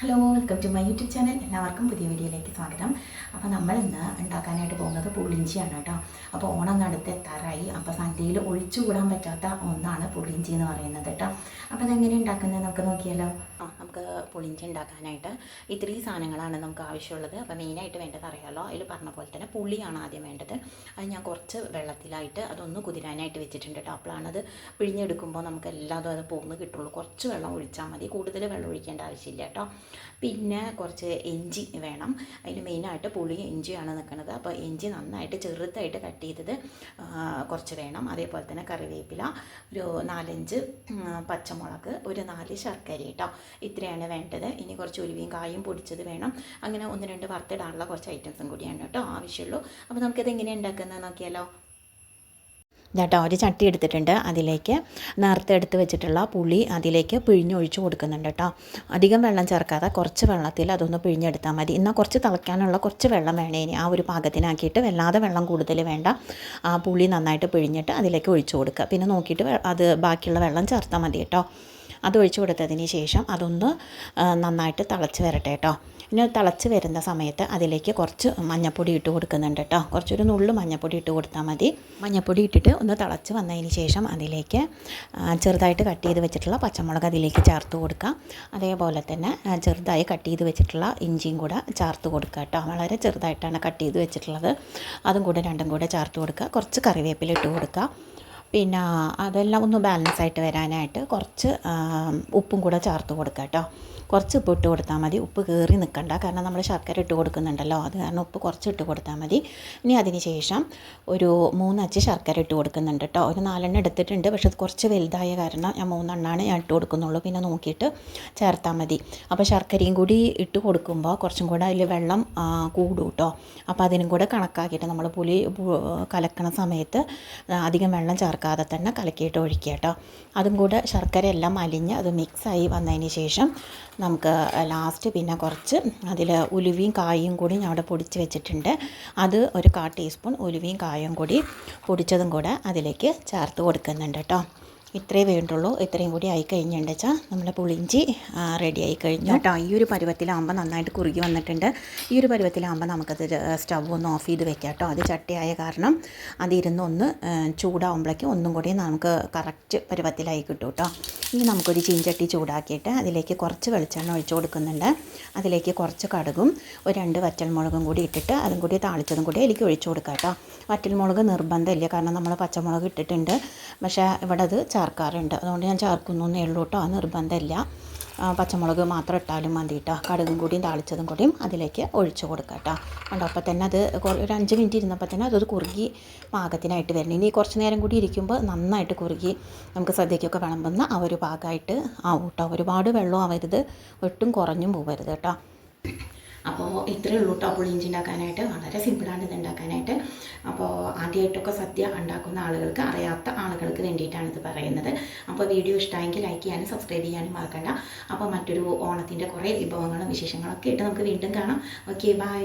Hello welcome to my YouTube channel എല്ലാവർക്കും പുതിയ വീഡിയോയിലേക്ക് സ്വാഗതം. അപ്പോൾ നമ്മൾ ഇന്ന് ഉണ്ടാക്കാനായിട്ട് പോകുന്നത് പുളിഞ്ചിയാണ് കേട്ടോ. അപ്പോൾ ഓണം അടുത്ത് എത്താറായി. അപ്പോൾ സദ്യയിൽ ഒഴിച്ചുകൂടാൻ പറ്റാത്ത ഒന്നാണ് പുളിഞ്ചി എന്ന് പറയുന്നത് കേട്ടോ. അപ്പോൾ അതെങ്ങനെ ഉണ്ടാക്കുന്നത് നമുക്ക് നോക്കിയാലോ? ആ നമുക്ക് പുളിഞ്ചി ഉണ്ടാക്കാനായിട്ട് ഇത്രയും സാധനങ്ങളാണ് നമുക്ക് ആവശ്യമുള്ളത്. അപ്പോൾ മെയിനായിട്ട് വേണ്ടത് അറിയാമല്ലോ അതിൽ പറഞ്ഞ പോലെ തന്നെ പുളിയാണ് ആദ്യം വേണ്ടത്. അത് ഞാൻ കുറച്ച് വെള്ളത്തിലായിട്ട് അതൊന്ന് കുതിരാനായിട്ട് വെച്ചിട്ടുണ്ട് കേട്ടോ. അപ്പോഴാണ് അത് പിഴിഞ്ഞെടുക്കുമ്പോൾ നമുക്ക് എല്ലാതും അത് പോകുന്നു കിട്ടുള്ളൂ. കുറച്ച് വെള്ളം ഒഴിച്ചാൽ മതി. കൂടുതൽ വെള്ളം ഒഴിക്കേണ്ട ആവശ്യമില്ല കേട്ടോ. പിന്നെ കുറച്ച് ഇഞ്ചി വേണം. അതിന് മെയിനായിട്ട് പുളി ഇഞ്ചിയാണ് നിൽക്കുന്നത് അപ്പോൾ ഇഞ്ചി നന്നായിട്ട് ചെറുതായിട്ട് കട്ട് ചെയ്തത് കുറച്ച് വേണം. അതേപോലെ തന്നെ കറിവേപ്പില ഒരു നാലഞ്ച് പച്ചമുളക് ഒരു നാല് ശർക്കര കേട്ടോ ഇത്രയാണ് വേണ്ടത്. ഇനി കുറച്ച് ഉരുവിയും കായും പൊടിച്ചത് വേണം. അങ്ങനെ ഒന്ന് രണ്ട് വറുത്തിടാനുള്ള കുറച്ച് ഐറ്റംസും കൂടിയാണ് കേട്ടോ ആവശ്യമുള്ളൂ അപ്പോൾ നമുക്കിത് എങ്ങനെയാണ് ഉണ്ടാക്കുന്നത് നോക്കിയാലോ? കേട്ടോ ഒരു ചട്ടി എടുത്തിട്ടുണ്ട്. അതിലേക്ക് നേരത്തെ എടുത്ത് വെച്ചിട്ടുള്ള പുളി അതിലേക്ക് പിഴിഞ്ഞൊഴിച്ച് കൊടുക്കുന്നുണ്ട് കേട്ടോ. അധികം വെള്ളം ചേർക്കാതെ കുറച്ച് വെള്ളത്തിൽ അതൊന്ന് പിഴിഞ്ഞെടുത്താൽ മതി. എന്നാൽ കുറച്ച് തിളയ്ക്കാനുള്ള കുറച്ച് വെള്ളം വേണേ ഇനി ആ ഒരു പാകത്തിനാക്കിയിട്ട്. വല്ലാതെ വെള്ളം കൂടുതൽ വേണ്ട. ആ പുളി നന്നായിട്ട് പിഴിഞ്ഞിട്ട് അതിലേക്ക് ഒഴിച്ചു കൊടുക്കുക. പിന്നെ നോക്കിയിട്ട് അത് ബാക്കിയുള്ള വെള്ളം ചേർത്താൽ മതി കേട്ടോ. അത് ഒഴിച്ച് കൊടുത്തതിന് ശേഷം അതൊന്ന് നന്നായിട്ട് തിളച്ച് വരട്ടെ കേട്ടോ പിന്നെ തിളച്ച് വരുന്ന സമയത്ത് അതിലേക്ക് കുറച്ച് മഞ്ഞപ്പൊടി ഇട്ട് കൊടുക്കുന്നുണ്ട് കേട്ടോ കുറച്ചൊരു നുള്ളു മഞ്ഞപ്പൊടി ഇട്ട് കൊടുത്താൽ മതി. മഞ്ഞപ്പൊടി ഇട്ടിട്ട് ഒന്ന് തിളച്ച് വന്നതിന് ശേഷം അതിലേക്ക് ചെറുതായിട്ട് കട്ട് ചെയ്ത് വെച്ചിട്ടുള്ള പച്ചമുളക് അതിലേക്ക് ചേർത്ത് കൊടുക്കുക അതേപോലെ തന്നെ ചെറുതായി കട്ട് ചെയ്ത് വെച്ചിട്ടുള്ള ഇഞ്ചിയും കൂടെ ചേർത്ത് കൊടുക്കുക കേട്ടോ വളരെ ചെറുതായിട്ടാണ് കട്ട് ചെയ്ത് വെച്ചിട്ടുള്ളത്. അതും കൂടെ രണ്ടും കൂടെ ചേർത്ത് കൊടുക്കുക. കുറച്ച് കറിവേപ്പില ഇട്ട് കൊടുക്കുക. പിന്നെ അതെല്ലാം ഒന്ന് ബാലൻസ് ആയിട്ട് വരാനായിട്ട് കുറച്ച് ഉപ്പും കൂടെ ചേർത്ത് കൊടുക്കുക കേട്ടോ. കുറച്ച് ഉപ്പ് ഇട്ട് കൊടുത്താൽ മതി. ഉപ്പ് കയറി നിൽക്കണ്ട. കാരണം നമ്മൾ ശർക്കര ഇട്ട് കൊടുക്കുന്നുണ്ടല്ലോ. അത് കാരണം ഉപ്പ് കുറച്ച് ഇട്ട് കൊടുത്താൽ മതി. ഇനി അതിന് ശേഷം ഒരു മൂന്നച്ച് ശർക്കര ഇട്ട് കൊടുക്കുന്നുണ്ട് കേട്ടോ. ഒരു നാലെണ്ണം എടുത്തിട്ടുണ്ട്. പക്ഷെ കുറച്ച് വലുതായ കാരണം ഞാൻ മൂന്നെണ്ണമാണ് ഞാൻ ഇട്ട് കൊടുക്കുന്നുള്ളൂ. പിന്നെ നോക്കിയിട്ട് ചേർത്താൽ മതി. അപ്പോൾ ശർക്കരയും കൂടി ഇട്ട് കൊടുക്കുമ്പോൾ കുറച്ചും കൂടെ അതിൽ വെള്ളം കൂടും കേട്ടോ. അപ്പോൾ അതിനും കൂടെ കണക്കാക്കിയിട്ട് നമ്മൾ പുളി കലക്കണ സമയത്ത് അധികം വെള്ളം ചേർക്കാതെ തന്നെ കലക്കിയിട്ട് ഒഴിക്കുക കേട്ടോ. അതും കൂടെ ശർക്കര എല്ലാം അലിഞ്ഞ് അത് മിക്സായി വന്നതിന് ശേഷം നമുക്ക് ലാസ്റ്റ് പിന്നെ കുറച്ച് അതിൽ ഉലുവയും കായും കൂടി ഞാൻ അവിടെ പൊടിച്ച് വെച്ചിട്ടുണ്ട്. അത് ഒരു കാ ടീസ്പൂൺ ഉലുവയും കായും കൂടി പൊടിച്ചതും കൂടെ അതിലേക്ക് ചേർത്ത് കൊടുക്കുന്നുണ്ട് കേട്ടോ. ഇത്രേ വേണ്ടുള്ളൂ. ഇത്രയും കൂടി ആയി കഴിഞ്ഞിട്ടുണ്ട് വെച്ചാൽ നമ്മുടെ പുളിഞ്ചി റെഡി ആയി കഴിഞ്ഞു. കേട്ടോ ഈ ഒരു പരുവത്തിലാകുമ്പോൾ നന്നായിട്ട് കുറുകി വന്നിട്ടുണ്ട്. ഈ ഒരു പരുവത്തിലാകുമ്പോൾ നമുക്കത് സ്റ്റവ് ഒന്ന് ഓഫ് ചെയ്ത് വെക്കാം കേട്ടോ. അത് ചട്ടിയായ കാരണം അതിരുന്ന് ഒന്ന് ചൂടാവുമ്പോഴേക്കും ഒന്നും കൂടി നമുക്ക് കറക്റ്റ് പരുവത്തിലായി കിട്ടും കേട്ടോ. ഇനി നമുക്കൊരു ചീഞ്ചട്ടി ചൂടാക്കിയിട്ട് അതിലേക്ക് കുറച്ച് വെളിച്ചെണ്ണ ഒഴിച്ചു കൊടുക്കുന്നുണ്ട്. അതിലേക്ക് കുറച്ച് കടുകും ഒരു രണ്ട് വറ്റൽമുളകും കൂടി ഇട്ടിട്ട് അതും കൂടി താളിച്ചതും കൂടി അതിലേക്ക് ഒഴിച്ചു കൊടുക്കാം കേട്ടോ. വറ്റൽമുളക് നിർബന്ധമില്ല കാരണം നമ്മൾ പച്ചമുളക് ഇട്ടിട്ടുണ്ട്. പക്ഷേ ഇവിടെ അത് ചേർക്കാറുണ്ട്. അതുകൊണ്ട് ഞാൻ ചേർക്കുന്നേ ഉള്ളൂ കേട്ടോ നിർബന്ധമില്ല. പച്ചമുളക് മാത്രം ഇട്ടാലും മതി കേട്ടോ കടുകും കൂടിയും താളിച്ചതും കൂടിയും അതിലേക്ക് ഒഴിച്ചു കൊടുക്കുക കേട്ടോ കണ്ടോ അപ്പോൾ തന്നെ അത് ഒരു അഞ്ച് മിനിറ്റ് ഇരുന്നപ്പോൾ തന്നെ അതൊരു കുറുകി പാകത്തിനായിട്ട് വരണം. ഇനി കുറച്ച് നേരം കൂടി ഇരിക്കുമ്പോൾ നന്നായിട്ട് കുറുകി നമുക്ക് സദ്യക്കൊക്കെ വിളമ്പുന്ന ആ ഒരു പാകമായിട്ട് ആവും കേട്ടോ ഒരുപാട് വെള്ളം ആവരുത് ഒട്ടും കുറഞ്ഞും പോവരുത് കേട്ടോ അപ്പോൾ ഇത്രയേ ഉള്ളൂ കേട്ടോ പുളിയിഞ്ചി ഉണ്ടാക്കാനായിട്ട് വളരെ സിമ്പിളാണ് ഇത് ഉണ്ടാക്കാനായിട്ട്. അപ്പോൾ ആദ്യമായിട്ടൊക്കെ സദ്യ ഉണ്ടാക്കുന്ന ആളുകൾക്ക് അറിയാത്ത ആളുകൾക്ക് വേണ്ടിയിട്ടാണ് ഇത് പറയുന്നത്. അപ്പോൾ വീഡിയോ ഇഷ്ടമായെങ്കിൽ ലൈക്ക് ചെയ്യാനും സബ്സ്ക്രൈബ് ചെയ്യാനും മറക്കണ്ട. അപ്പോൾ മറ്റൊരു ഓണത്തിന്റെ കുറേ വിഭവങ്ങളും വിശേഷങ്ങളൊക്കെ ആയിട്ട് നമുക്ക് വീണ്ടും കാണാം. Okay bye.